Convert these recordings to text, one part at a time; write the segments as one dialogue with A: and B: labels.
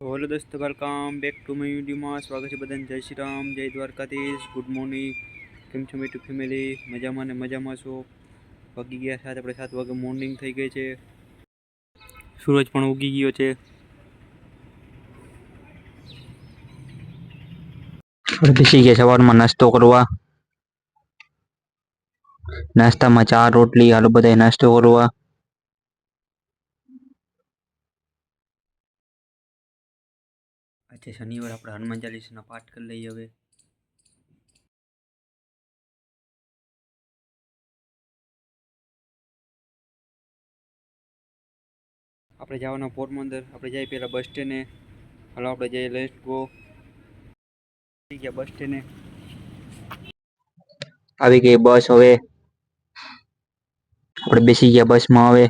A: Hello દોસ્તો welcome back to my વિડીયોમાં સ્વાગત છે બધાને. જય શ્રી રામ, જય દ્વારકાધીશ. ગુડ મોર્નિંગ કેમ છો યુટ્યુબ ફેમિલી મજામાં ને મજામાં છો? વાગી ગયા સાથે આપણે સાત વાગે મોર્નિંગ થઈ ગઈ છે. સૂરજ પણ ઉગી ગયો છે. બેસી ગયા સવારમાં નાસ્તો કરવા. નાસ્તામાં ચાર રોટલી આલો બધાય નાસ્તો કરવા. આજે શનિવાર આપણે હનુમાન ચાલીસાના પાઠ કરી લઈએ હવે આપણે જવાના પોરબંદર આપણે જઈએ પહેલાં બસ સ્ટેન્ડે હાલો આપણે જઈએ લેટ્સ ગો થઈ ગયા બસ સ્ટેન્ડે આવી ગઈ બસ હવે આપણે બેસી ગયા બસમાં હવે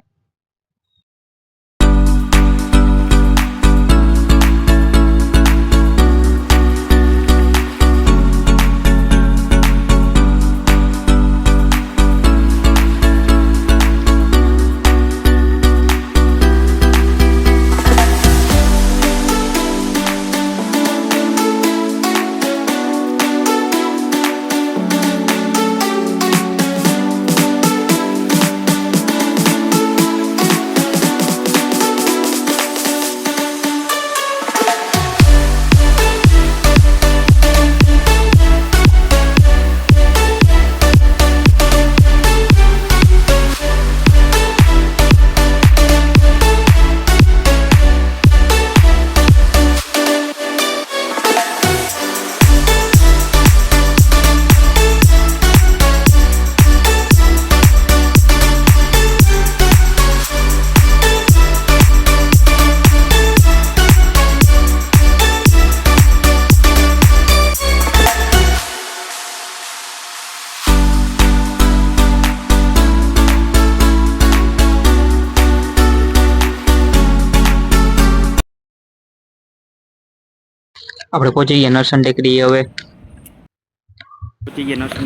A: આપણે પહોંચી ગયા નરસન ટેકરી હવે પહોંચી ગયા નરસન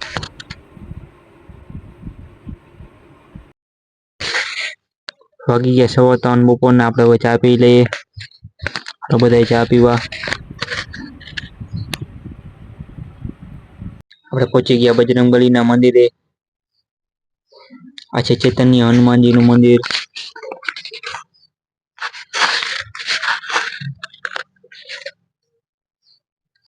A: વાગી ગયા સવા ત્રણ બપોરના. આપણે હવે ચા પી લઈએ. તો બધા ચા પીવા. આપણે પહોંચી ગયા બજરંગબલીના મંદિરે. આ છે ચેતન્ય હનુમાનજીનું મંદિર.